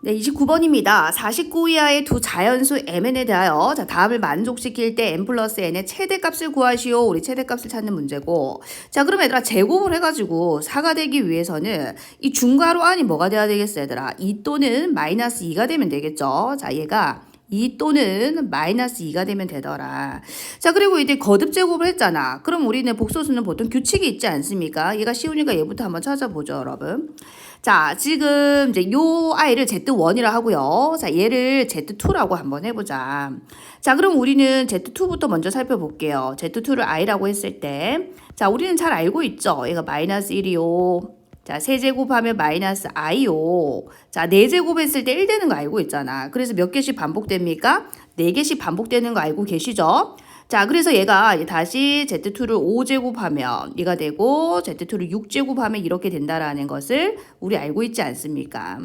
네, 29번입니다. 49 이하의 두 자연수 mn에 대하여 자, 다음을 만족시킬 때 n 플러스 n의 최대값을 구하시오. 우리 최대값을 찾는 문제고. 자, 그럼 얘들아 제곱을 해가지고 4가 되기 위해서는 이 중괄호 안이 뭐가 돼야 되겠어, 얘들아? 2 또는 마이너스 2가 되면 되겠죠. 자, 얘가 2 또는 마이너스 2가 되면 되더라. 자, 그리고 이제 거듭 제곱을 했잖아. 그럼 우리는 복소수는 보통 규칙이 있지 않습니까? 얘가 쉬우니까 얘부터 한번 찾아보죠, 여러분. 자, 지금 이제 요 아이를 Z1이라 하고요. 자, 얘를 Z2라고 한번 해보자. 자, 그럼 우리는 Z2부터 먼저 살펴볼게요. Z2를 I라고 했을 때. 자, 우리는 잘 알고 있죠. 얘가 마이너스 1이요. 자, 세제곱하면 마이너스 i요. 자, 네제곱 했을 때 1 되는 거 알고 있잖아. 그래서 몇 개씩 반복됩니까? 네 개씩 반복되는 거 알고 계시죠? 자, 그래서 얘가 다시 Z2를 5제곱하면 얘가 되고 Z2를 6제곱하면 이렇게 된다라는 것을 우리 알고 있지 않습니까?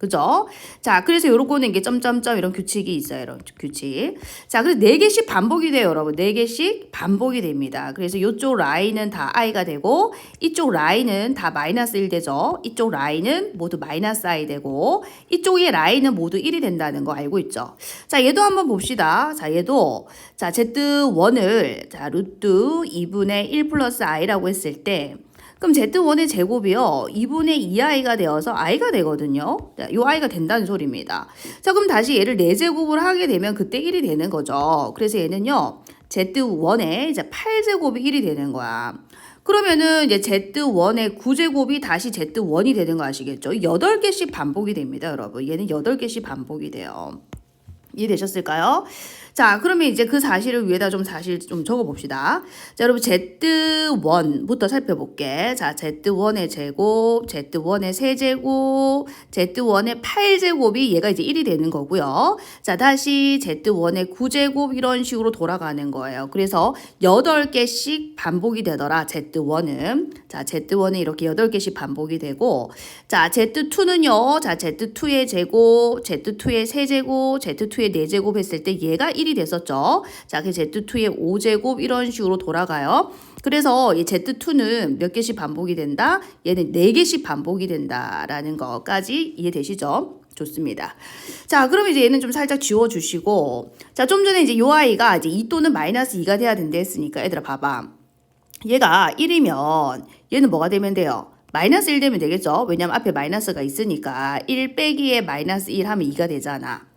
그죠? 자, 그래서 요거는 이게 점점점 이런 규칙이 있어요. 이런 규칙. 자, 그래서 네 개씩 반복이 돼요, 여러분. 네 개씩 반복이 됩니다. 그래서 이쪽 라인은 다 i가 되고 이쪽 라인은 다 마이너스 1 되죠. 이쪽 라인은 모두 마이너스 i 되고 이쪽의 라인은 모두 1이 된다는 거 알고 있죠. 자, 얘도 한번 봅시다. 자, 얘도 자, z1을 자, 루트 2분의 1 플러스 i라고 했을 때 그럼 Z1의 제곱이요. 2분의 2i가 되어서 i가 되거든요. 자, 요 i가 된다는 소리입니다. 자, 그럼 다시 얘를 4제곱을 하게 되면 그때 1이 되는 거죠. 그래서 얘는요. Z1의 이제 8제곱이 1이 되는 거야. 그러면은 이제 Z1의 9제곱이 다시 Z1이 되는 거 아시겠죠? 8개씩 반복이 됩니다, 여러분. 얘는 8개씩 반복이 돼요. 이해되셨을까요? 자, 그러면 이제 그 사실을 위에다 좀 사실 좀 적어 봅시다. 자, 여러분 Z1부터 살펴볼게. 자, Z1의 제곱, Z1의 세제곱, Z1의 8제곱이 얘가 이제 1이 되는 거고요. 자, 다시 Z1의 9제곱 이런 식으로 돌아가는 거예요. 그래서 8개씩 반복이 되더라. Z1은. 자, Z1은 이렇게 8개씩 반복이 되고 자, Z2는요. 자, Z2의 제곱, Z2의 세제곱, Z2의 4제곱 했을 때 얘가 1이 됐었죠. 자, 그 Z2의 5제곱 이런 식으로 돌아가요. 그래서 이 Z2는 몇 개씩 반복이 된다? 얘는 4개씩 반복이 된다라는 것까지 이해되시죠? 좋습니다. 자, 그럼 이제 얘는 좀 살짝 지워주시고, 자, 좀 전에 이제 요 아이가 이제 2 또는 마이너스 2가 돼야 된다 했으니까, 얘들아, 봐봐. 얘가 1이면 얘는 뭐가 되면 돼요? 마이너스 1 되면 되겠죠? 왜냐면 앞에 마이너스가 있으니까 1 빼기에 마이너스 1 하면 2가 되잖아.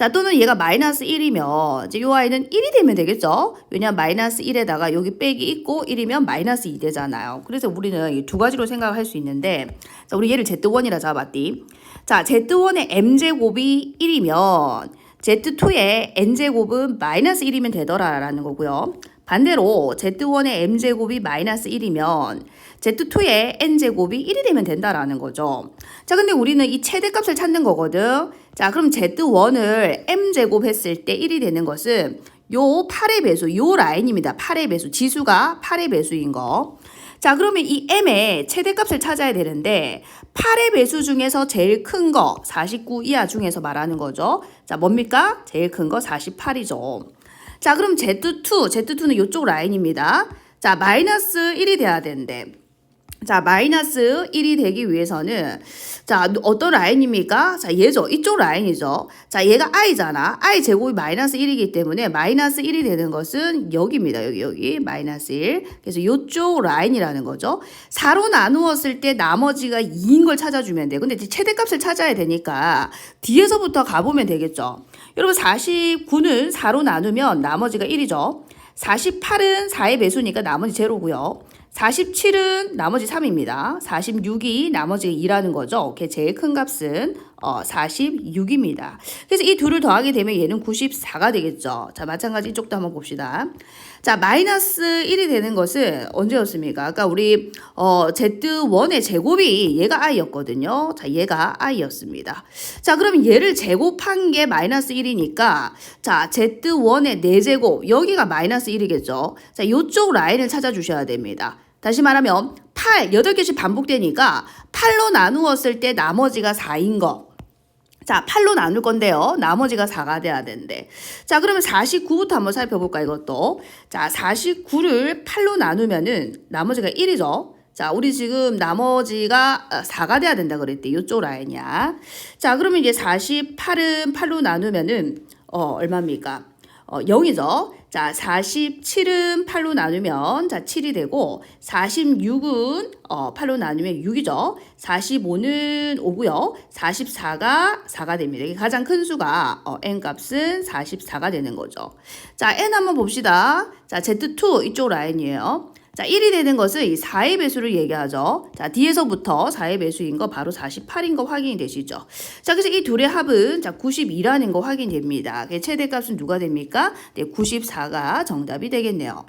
자, 또는 얘가 마이너스 1이면 이제 요 아이는 1이 되면 되겠죠? 왜냐면 마이너스 1에다가 여기 빼기 있고 1이면 마이너스 2 되잖아요. 그래서 우리는 이 두 가지로 생각할 수 있는데 자, 우리 얘를 Z1이라 잡았디. 자, Z1의 m제곱이 1이면 Z2의 n제곱은 마이너스 1이면 되더라라는 거고요. 반대로 Z1의 m제곱이 마이너스 1이면 Z2의 n제곱이 1이 되면 된다라는 거죠. 자, 근데 우리는 이 최대값을 찾는 거거든. 자, 그럼 Z1을 m제곱 했을 때 1이 되는 것은 요 8의 배수, 요 라인입니다. 8의 배수, 지수가 8의 배수인 거. 자, 그러면 이 m의 최대값을 찾아야 되는데 8의 배수 중에서 제일 큰 거, 49 이하 중에서 말하는 거죠. 자, 뭡니까? 제일 큰 거 48이죠. 자, 그럼 Z2, Z2는 이쪽 라인입니다. 자, 마이너스 1이 돼야 되는데. 자, 마이너스 1이 되기 위해서는 자, 어떤 라인입니까? 자, 얘죠. 이쪽 라인이죠. 자, 얘가 i잖아. i 제곱이 마이너스 1이기 때문에 마이너스 1이 되는 것은 여기입니다. 여기, 여기. 마이너스 1. 그래서 이쪽 라인이라는 거죠. 4로 나누었을 때 나머지가 2인 걸 찾아주면 돼. 근데 최대값을 찾아야 되니까 뒤에서부터 가보면 되겠죠. 여러분, 49는 4로 나누면 나머지가 1이죠. 48은 4의 배수니까 나머지 제로고요. 47은 나머지 3입니다. 46이 나머지 2라는 거죠. 걔 제일 큰 값은 어, 46입니다. 그래서 이 둘을 더하게 되면 얘는 94가 되겠죠. 자, 마찬가지 이쪽도 한번 봅시다. 자, 마이너스 1이 되는 것은 언제였습니까? 아까 우리 어, Z1의 제곱이 얘가 i였거든요. 자, 얘가 i였습니다. 자, 그럼 얘를 제곱한 게 마이너스 1이니까 자, Z1의 4제곱 여기가 마이너스 1이겠죠. 자, 이쪽 라인을 찾아주셔야 됩니다. 다시 말하면 8, 8개씩 반복되니까 8로 나누었을 때 나머지가 4인 거. 자, 8로 나눌 건데요. 나머지가 4가 돼야 되는데. 자, 그러면 49부터 한번 살펴볼까, 이것도. 자, 49를 8로 나누면은 나머지가 1이죠. 자, 우리 지금 나머지가 4가 돼야 된다 그랬대. 이쪽 라인이야. 자, 그러면 이제 48은 8로 나누면은 어, 얼마입니까? 어, 0이죠. 자, 47은 8로 나누면 자, 7이 되고 46은 어, 8로 나누면 6이죠. 45는 5고요. 44가 4가 됩니다. 이게 가장 큰 수가 어, n 값은 44가 되는 거죠. 자, n 한번 봅시다. 자, z2 이쪽 라인이에요. 자, 1이 되는 것은 이 4의 배수를 얘기하죠. 자, 뒤에서부터 4의 배수인 거 바로 48인 거 확인이 되시죠. 자, 그래서 이 둘의 합은 자, 92라는 거 확인됩니다. 최대값은 누가 됩니까? 네, 94가 정답이 되겠네요.